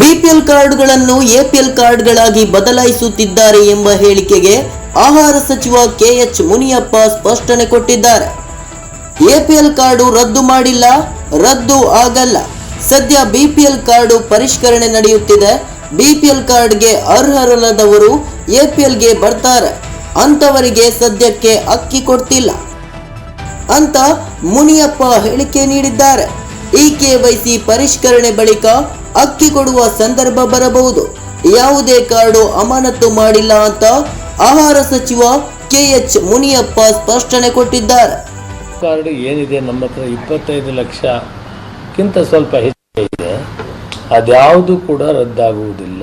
BPL ಕಾರ್ಡ್ಗಳನ್ನು APL ಕಾರ್ಡ್ಗಳಾಗಿ ಬದಲಾಯಿಸುತ್ತಿದ್ದಾರೆ ಎಂಬ ಹೇಳಿಕೆಗೆ ಆಹಾರ ಸಚಿವ ಕೆಎಚ್ ಮುನಿಯಪ್ಪ ಸ್ಪಷ್ಟನೆ ಕೊಟ್ಟಿದ್ದಾರೆ. ಎಪಿಎಲ್ ಕಾರ್ಡು ರದ್ದು ಮಾಡಿಲ್ಲ, ರದ್ದು ಆಗಲ್ಲ. ಸದ್ಯ ಬಿಪಿಎಲ್ ಕಾರ್ಡು ಪರಿಷ್ಕರಣೆ ನಡೆಯುತ್ತಿದೆ. ಬಿಪಿಎಲ್ ಕಾರ್ಡ್ಗೆ ಅರ್ಹರಲ್ಲದವರು ಎಪಿಎಲ್ಗೆ ಬರ್ತಾರೆ. ಅಂಥವರಿಗೆ ಸದ್ಯಕ್ಕೆ ಅಕ್ಕಿ ಕೊಡ್ತಿಲ್ಲ ಅಂತ ಮುನಿಯಪ್ಪ ಹೇಳಿಕೆ ನೀಡಿದ್ದಾರೆ. ಈ ಕೆವೈಸಿ ಪರಿಷ್ಕರಣೆ ಬಳಿಕ ಅಕ್ಕಿ ಕೊಡುವ ಸಂದರ್ಭ ಬರಬಹುದು. ಯಾವುದೇ ಕಾರ್ಡು ಅಮಾನತು ಮಾಡಿಲ್ಲ ಅಂತ ಆಹಾರ ಸಚಿವ ಕೆ ಎಚ್ ಮುನಿಯಪ್ಪ ಸ್ಪಷ್ಟನೆ ಕೊಟ್ಟಿದ್ದಾರೆ. ಕಾರ್ಡ್ ಏನಿದೆ? ನಮ್ಮ ಹತ್ರ ಇಪ್ಪತ್ತೈದು ಲಕ್ಷಕ್ಕಿಂತ ಸ್ವಲ್ಪ ಹೆಚ್ಚಿದೆ ಅದ್ಯಾವುದು ಕೂಡ ರದ್ದಾಗುವುದಿಲ್ಲ.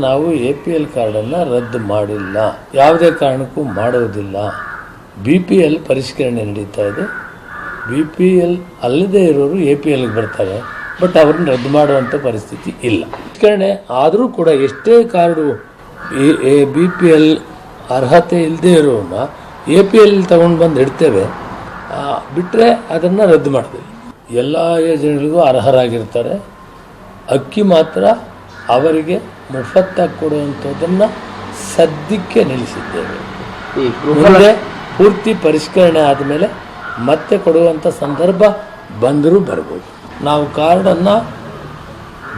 ನಾವು ಎ ಪಿ ಎಲ್ ಕಾರ್ಡನ್ನು ರದ್ದು ಮಾಡಿಲ್ಲ. ಯಾವುದೇ ಕಾರಣಕ್ಕೂ ಮಾಡುವುದಿಲ್ಲ ಬಿ ಪಿ ಎಲ್ ಪರಿಷ್ಕರಣೆ ನಡೀತಾ ಇದೆ. ಬಿ ಪಿ ಎಲ್ ಅಲ್ಲದೆ ಇರೋರು ಎ ಪಿ ಎಲ್ಗೆ ಬರ್ತಾರೆ. ಬಟ್ ಅವ್ರನ್ನ ರದ್ದು ಮಾಡುವಂಥ ಪರಿಸ್ಥಿತಿ ಇಲ್ಲ. ಕಾರಣೆ ಆದರೂ ಕೂಡ ಎಷ್ಟೇ card A B P L ಅರ್ಹತೆ ಇಲ್ಲದೆ ಇರೋನ್ನ ಎ ಪಿ ಎಲ್ ತಗೊಂಡು ಬಂದು ಇಡ್ತೇವೆ ಬಿಟ್ಟರೆ ಅದನ್ನು ರದ್ದು ಮಾಡ್ತೇವೆ. ಎಲ್ಲ ಯೋಜನೆಗಳಿಗೂ ಅರ್ಹರಾಗಿರ್ತಾರೆ. ಅಕ್ಕಿ ಮಾತ್ರ ಅವರಿಗೆ ಮುಫತ್ತಾಗಿ ಕೊಡುವಂಥದ್ದನ್ನು ಸದ್ಯಕ್ಕೆ ನಿಲ್ಲಿಸಿದ್ದೇವೆ. ಮುಂದೆ ಪೂರ್ತಿ ಪರಿಷ್ಕರಣೆ ಆದಮೇಲೆ ಮತ್ತೆ ಕೊಡುವಂಥ ಸಂದರ್ಭ ಬಂದರೂ ಬರ್ಬೋದು. ನಾವು ಕಾರ್ಡನ್ನು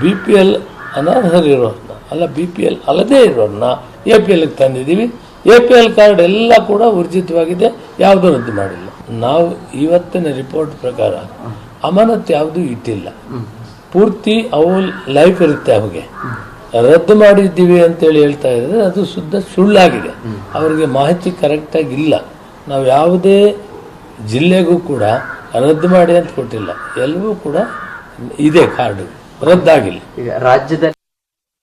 ಬಿ ಪಿ ಎಲ್ ಅನರ್ಹರಿರೋದನ್ನ ಅಲ್ಲ ಬಿ ಪಿ ಎಲ್ ಅಲ್ಲದೇ ಇರೋದನ್ನ ಎ ಪಿ ಎಲ್ಗೆ ತಂದಿದ್ದೀವಿ. ಎ ಪಿ ಎಲ್ ಕಾರ್ಡ್ ಎಲ್ಲ ಕೂಡ ಊರ್ಜಿತವಾಗಿದೆ ಯಾವುದೂ ರದ್ದು ಮಾಡಿಲ್ಲ. ನಾವು ಇವತ್ತಿನ ರಿಪೋರ್ಟ್ ಪ್ರಕಾರ ಅಮಾನತ್ ಯಾವುದೂ ಇಟ್ಟಿಲ್ಲ. ಪೂರ್ತಿ ಅವು ಲೈಫ್ ಇರುತ್ತೆ ಅವಗೆ. ರದ್ದು ಮಾಡಿದ್ದೀವಿ ಅಂತೇಳಿ ಹೇಳ್ತಾ ಇದ್ದರೆ ಅದು ಶುದ್ಧ ಸುಳ್ಳಾಗಿದೆ. ಅವರಿಗೆ ಮಾಹಿತಿ ಕರೆಕ್ಟಾಗಿ ಇಲ್ಲ. ನಾವು ಯಾವುದೇ ಜಿಲ್ಲೆಗೂ ಕೂಡ ರದ್ದು ಮಾಡಿ ಅಂತ ಕೊಟ್ಟಿಲ್ಲ. ಎಲ್ಲವೂ ಕೂಡ ಇದೆ ಕಾರ್ಡು. ರದ್ದಾಗಿಲ್ಲ. ಈಗ ರಾಜ್ಯದಲ್ಲಿ